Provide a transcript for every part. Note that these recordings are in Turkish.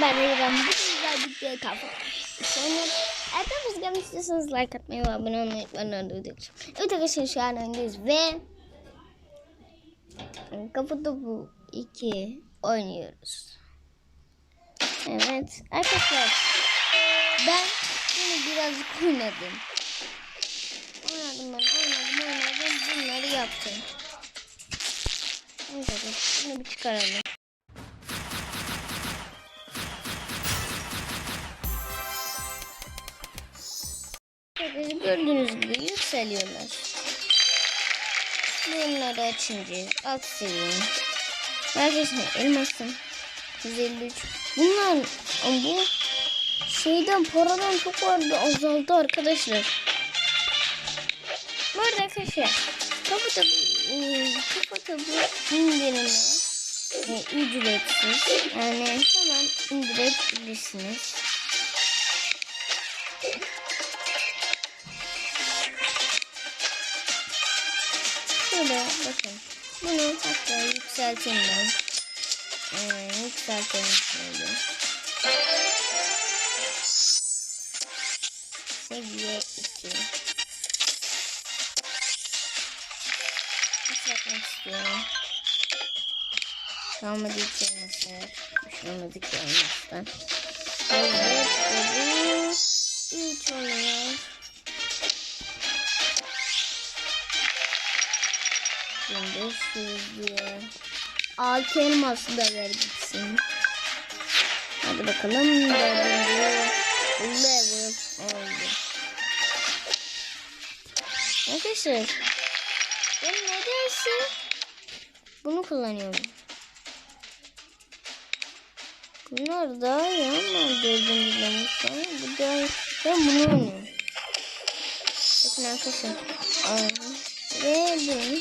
Reyran. Bu güzel bir kafa. Sonra arkadaşlar gelmişsiniz like atmayı ve abone olmayı unutmayın. Evet arkadaşlar şu an öndeyiz ve Kafa topu 2 oynuyoruz. Evet arkadaşlar ben bunu birazcık oynadım. Oynadım ben oynadım oynadım bunları yaptım. Evet bunu bir çıkaralım. Arkadaşlar gördüğünüz gibi yükseliyorlar. Bunları açınca alt seviye. Arkadaşlar elmasım 153. Bunlar bu şeyden paradan çok vardı azaldı arkadaşlar. Bu arada arkadaşlar kafa tabu kafa tabu indirimi ücretsiz. Yani hemen indirebilirsiniz. Şöyle bakın. Bunu hatta yükselteyim ben. Ee, yükseltelim şöyle. Seviye 2. Yükseltmek istiyorum. Kalmadı içermesi. Düşürmedik olmasından. Evet, bu 3 oluyor. Şuraya altı elması da ver gitsin. Hadi bakalım dördüncü level oldu. Arkadaşlar ben nedense bunu kullanıyorum. Bunlar daha iyi ama dördüncü level sonra bu da ben bunu oynuyorum. Bakın arkadaşlar. Aa, Ve bunu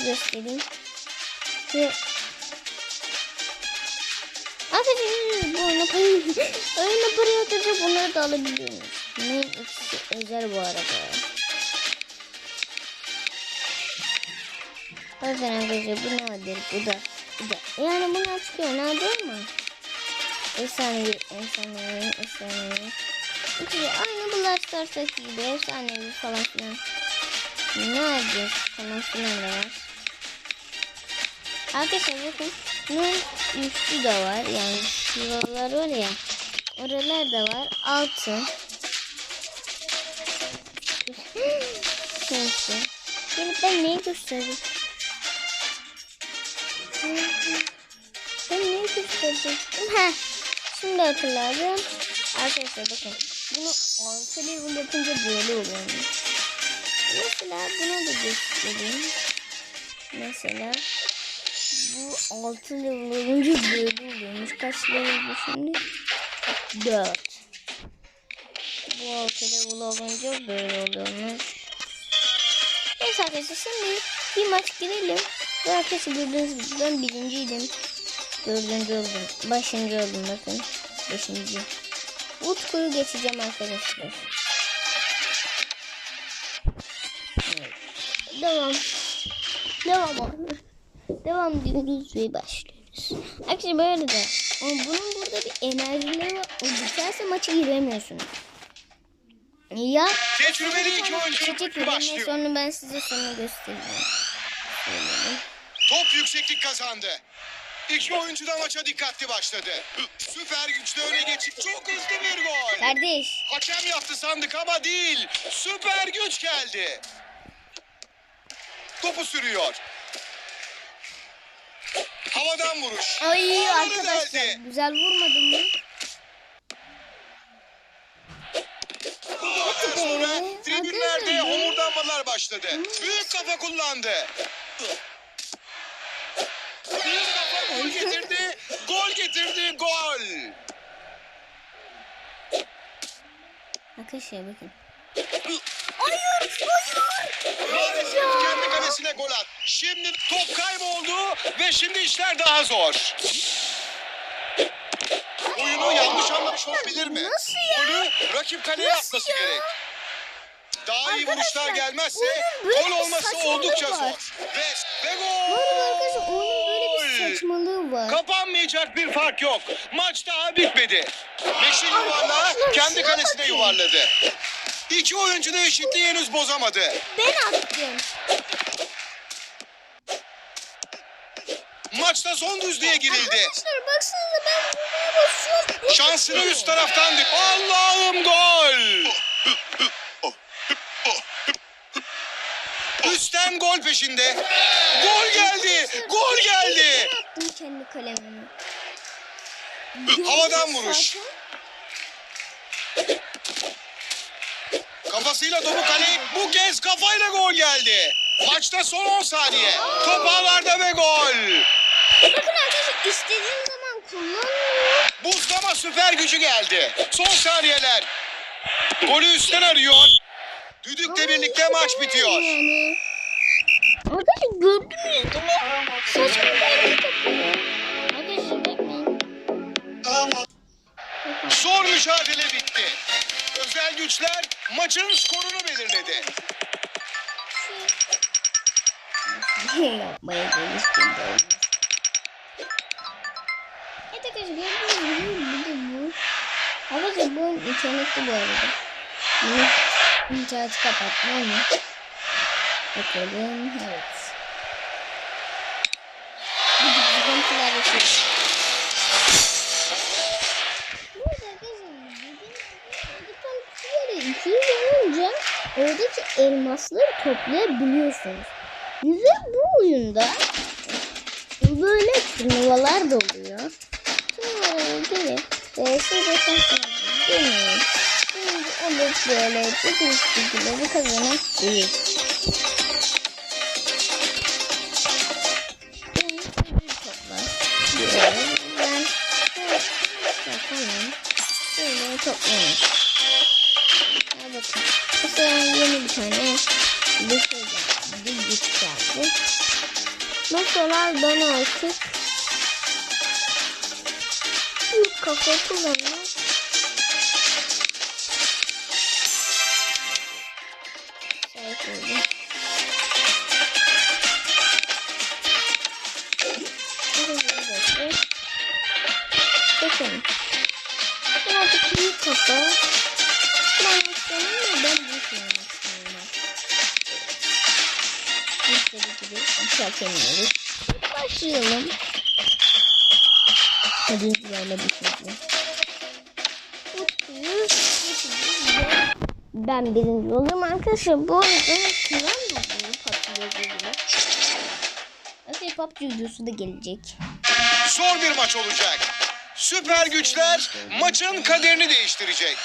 bir, bir daha göstereyim. Ve Arkadaşlar bu oyuna oyuna para yatıracak bunları da alabiliyorsunuz. Bunun ikisi özel bu arada. Bakın arkadaşlar bu nadir bu da bu da. Yani bunlar çıkıyor nadir ama. Efsanevi efsanevi efsanevi. İkisi aynı bunlar Stars'taki gibi efsanevi falan filan. Nadir falan filan da var. Arkadaşlar bakın bunun üstü de var. Yani şuralar var ya. Oralar da var. Altı. Neyse. Şimdi ben neyi göstereyim? Ben neyi gösterecektim? Ha. Şimdi hatırladım. Arkadaşlar bakın. Bunu 6 level yapınca böyle oluyormuş. Mesela bunu da göstereyim. Mesela 6 level olunca böyle oluyormuş. Kaç level bu şimdi? 4. Bu 6 level olunca böyle oluyormuş. Neyse arkadaşlar şimdi bir maç girelim. Bu arkadaşlar gördüğünüz gibi ben birinciydim. Dördüncü oldum. Başıncı oldum bakın. Beşinci. Utku'yu geçeceğim arkadaşlar. Evet. Devam. Devam. Devam diyoruz ve başlıyoruz. Arkadaşlar bu arada ama bunun burada bir enerjileri var. O biterse maça giremiyorsunuz. Ya Tecrübeli iki oyuncu başlıyor. sonra ben size sonra göstereyim. Top yükseklik kazandı. İki oyuncu da maça dikkatli başladı. Süper güçlü öne geçip çok hızlı bir gol. Kardeş. Hakem yaptı sandık ama değil. Süper güç geldi. Topu sürüyor. Havadan vuruş. Ay Ağları arkadaşlar deldi. güzel vurmadın mı? Bu golden sonra tribünlerde homurdanmalar başladı. Büyük kafa kullandı. Büyük kafa gol getirdi. Gol getirdi. Gol. Arkadaşlar bakın. Maalesef kendi kalesine gol at. Şimdi top kayboldu ve şimdi işler daha zor. Oyunu yanlış anlamış olabilir mi? Nasıl ya? Golü rakip kaleye Nasıl atması ya? gerek. Daha iyi vuruşlar gelmezse oyunun böyle gol bir olması saçmalığı oldukça var. zor. Ve, ve Bu arada arkadaşlar gol! oyunun böyle bir saçmalığı var. Kapanmayacak bir fark yok. Maç daha bitmedi. Beşi yuvarlağı Arkadaşlar, kendi şuna kalesine bakın. yuvarladı. İki oyuncu da eşitliği henüz bozamadı. Ben attım. Maçta son düzlüğe girildi. Arkadaşlar baksanıza ben vurmaya basıyorum. Şansını üst taraftan Allah'ım gol! Üstten gol peşinde. Gol geldi. Gol geldi. Ben attım kendi kalemimi. Havadan vuruş. zaten. Kafasıyla topu kaleye bu kez kafayla gol geldi. Maçta son 10 saniye. Top ağlarda ve gol. Bakın arkadaşlar istediğim zaman kullanmıyor. Buzlama süper gücü geldi. Son saniyeler. Golü üstten arıyor. Düdükle birlikte maç bitiyor. Yani. Arkadaşlar gördünüz değil mi? Saçma bir. Arkadaşlar. Zor mücadele bitti. Özel güçler maçın skorunu belirledi. Yapmaya çalıştım olmaz. Evet arkadaşlar bir de bu. Arkadaşlar bu oyun internetli bu arada. İnterneti kapatma mı? Bakalım evet. Bir de sıkıntılar yaşıyoruz. Oradaki elmasları toplayabiliyorsunuz. Güzel bu oyunda böyle turnuvalar da oluyor. Turnuvalara VS defansına deneyin. Şimdi alıp böyle ciddi şekilde kazanabilir. Benim bir topla diyorum. Ben bakalım. Böyle toplayalım. Mesela ben artık bir kafa kullanmak şey koydum. Bakın. Ben artık büyük kafa kullanmak istiyorum ben büyük kullanmak istiyorum. İstediği gibi yükseltemiyoruz. Başlayalım. Hadi böyle bir şey. Ben birinci olurum arkadaşlar. Bu arada kıran da bunu patlıyor. Arkadaşlar PUBG videosu da gelecek. Zor bir maç olacak. Süper güçler maçın kaderini değiştirecek.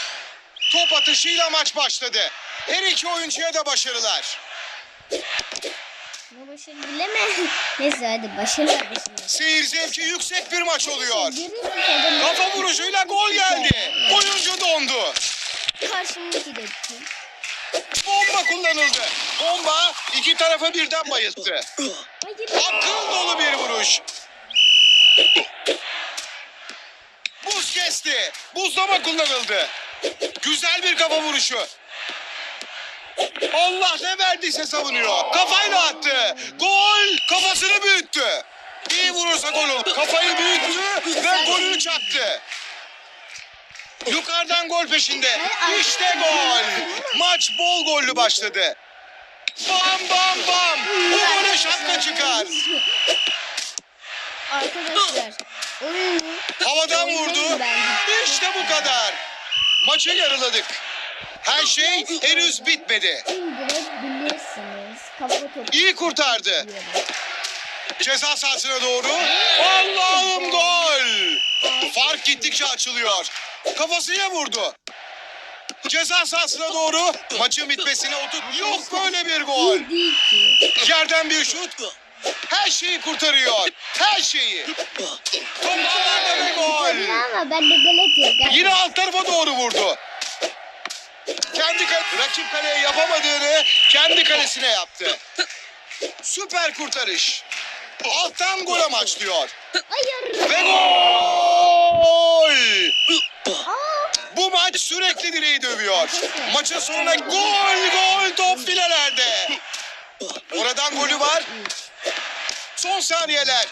Top atışıyla maç başladı. Her iki oyuncuya da başarılar. Ama başarı dileme. Neyse hadi başarılar başarılar. Seyir zevki yüksek bir maç oluyor. Kafa vuruşuyla gol geldi. Oyuncu dondu. Karşımdaki de? Bomba kullanıldı. Bomba iki tarafa birden bayılttı. Akıl dolu bir vuruş. Buz kesti. Buzlama kullanıldı. Güzel bir kafa vuruşu. Allah ne verdiyse savunuyor. Kafayla attı. Gol. Kafasını büyüttü. İyi vurursa gol olur. Kafayı büyüttü ve golünü çaktı. Yukarıdan gol peşinde. İşte gol. Maç bol gollü başladı. Bam bam bam. Bu golü şapka çıkar. Arkadaşlar oyunu Havadan vurdu. İşte bu kadar. Maçı yarıladık. Her şey henüz bitmedi. indirebilirsiniz. Kafa topu. İyi kurtardı. Ceza sahasına doğru. Allah'ım gol. Fark gittikçe açılıyor. Kafasıyla vurdu. Ceza sahasına doğru maçın bitmesine otuz. Yok böyle bir gol. Yerden bir şut. Her şeyi kurtarıyor. Her şeyi. Top ağlarda ve gol. ama ben de. Yine alt tarafa doğru vurdu. Kendi kale, rakip kaleye yapamadığını kendi kalesine yaptı. Süper kurtarış. Alttan gol amaçlıyor. Hayır. Ve gol! Bu maç sürekli direği dövüyor. Maçın sonuna gol gol top filelerde. Oradan golü var. Son saniyeler.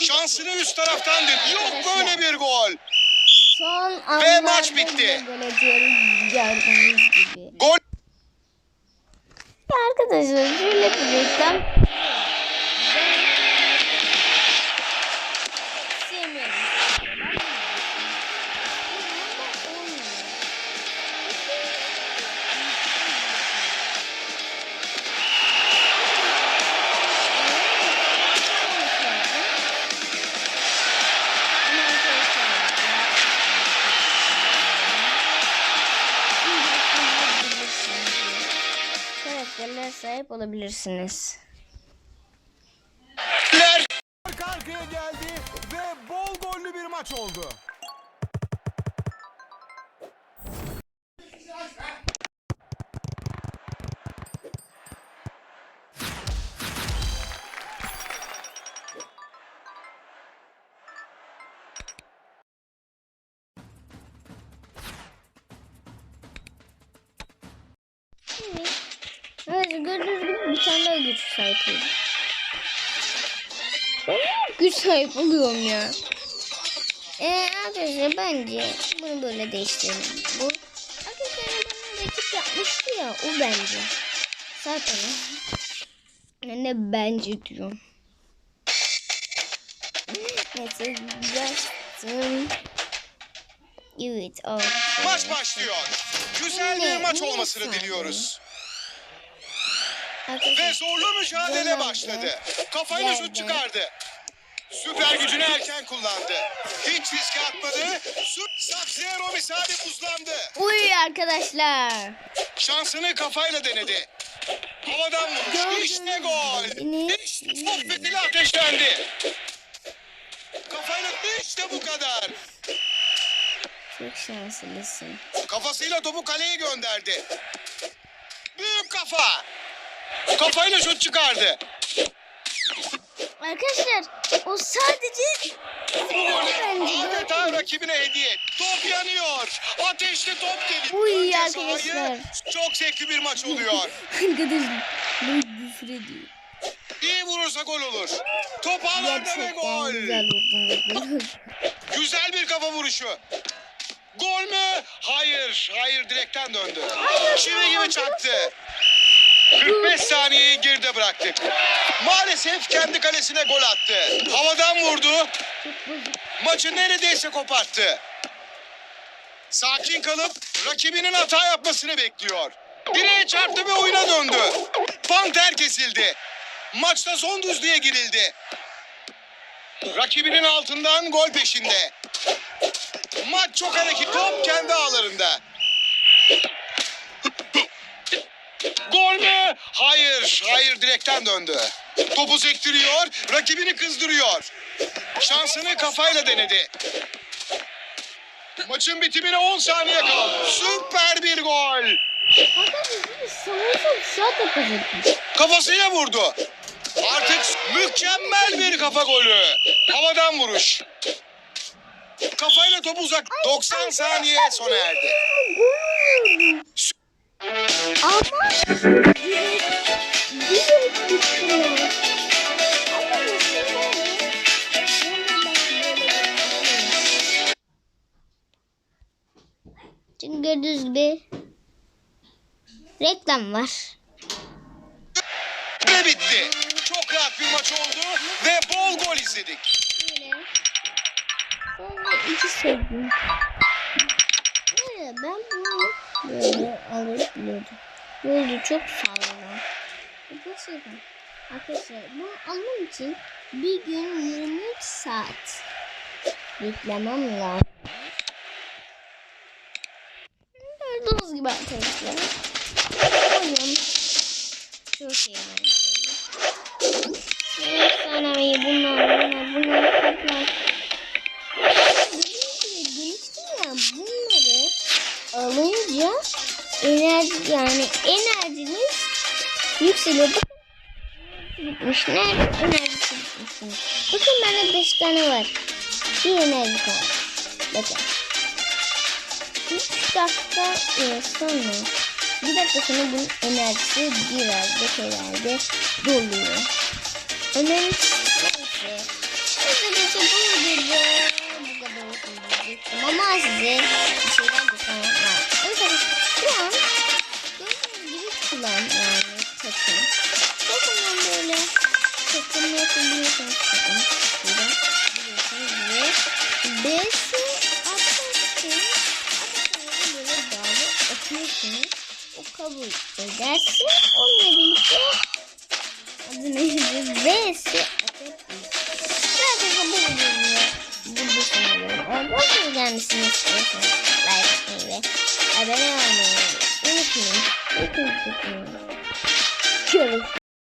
Şansını üst taraftan dön. Yok böyle bir gol. Son Ve anlarda maç bitti. gol atıyoruz gördüğünüz gibi. Gol Ya Arkadaşlar şöyle bir reklam. Ler. Arka arkaya geldi ve bol gollü bir maç oldu. Gibi bir tane daha güç sahip. Güç sahip oluyorum ya. Ee, arkadaşlar bence bunu böyle değiştirelim. Bu arkadaşlar bana rakip yapmıştı ya o bence. Zaten ne bence diyorum. Neyse bastım. Evet. Maç başlıyor. Güzel bir maç olmasını diliyoruz. Ve zorlu mücadele başladı. Kafayla şut çıkardı. Süper gücünü erken kullandı. Hiç riske atmadı. Şut Sub-Zero misali buzlandı. Uy arkadaşlar. Şansını kafayla denedi. Havadan vurmuş. İşte gol. İşte top fitili ateşlendi. Kafayla işte bu kadar. Çok şanslısın. Kafasıyla topu kaleye gönderdi. Büyük kafa. Kafayla şut çıkardı. Arkadaşlar o sadece. Adeta rakibine hediye. Top yanıyor. Ateşli top geliyor. Uy Önce arkadaşlar. Çok zevkli bir maç oluyor. Arkadaşlar bu küfür ediyor. İyi vurursa gol olur. Top ağlarda ve gol. güzel. Güzel bir kafa vuruşu. Gol mü? Hayır. Hayır direkten döndü. Çivi gibi çaktı. 45 saniyeyi geride bıraktık. Maalesef kendi kalesine gol attı. Havadan vurdu. Maçı neredeyse koparttı. Sakin kalıp rakibinin hata yapmasını bekliyor. Direğe çarptı ve oyuna döndü. Panter kesildi. Maçta son düzlüğe girildi. Rakibinin altından gol peşinde. Maç çok hareketli. Top kendi ağlarında. Gol mü? Hayır. Hayır direkten döndü. Topu sektiriyor. Rakibini kızdırıyor. Şansını kafayla denedi. Maçın bitimine 10 saniye kaldı. Süper bir gol. Kafasıyla vurdu. Artık mükemmel bir kafa golü. Havadan vuruş. Kafayla top uzak. 90 saniye sona erdi. Ama direkt direkt? Çünkü gördüğünüz gibi reklam var. Ve bitti. Çok rahat bir maç oldu ve bol gol izledik. Yine sonra iki sevdim. Böyle ben bunu böyle alıp biliyordum. Böyle çok sağlam. Arkadaşlar, arkadaşlar bunu almam için bir gün 23 saat beklemem lazım. Gördüğünüz gibi arkadaşlar. Oyun çok iyi. Efsanevi bunlar bunlar bunlar toplar. Enerji yani enerjiniz yükseliyor. Bakın bitmiş. Nerede enerjisi bitmiş. Bakın bende 5 tane var. Bir enerji kaldı. Bakın. 3 dakika e, sonra bir dakika sonra bunun enerjisi biraz da şeylerde doluyor. Önemli neyse. Özellikle bu video bu kadar olsun diyecektim ama size kabul ederse onunla birlikte adı neydi?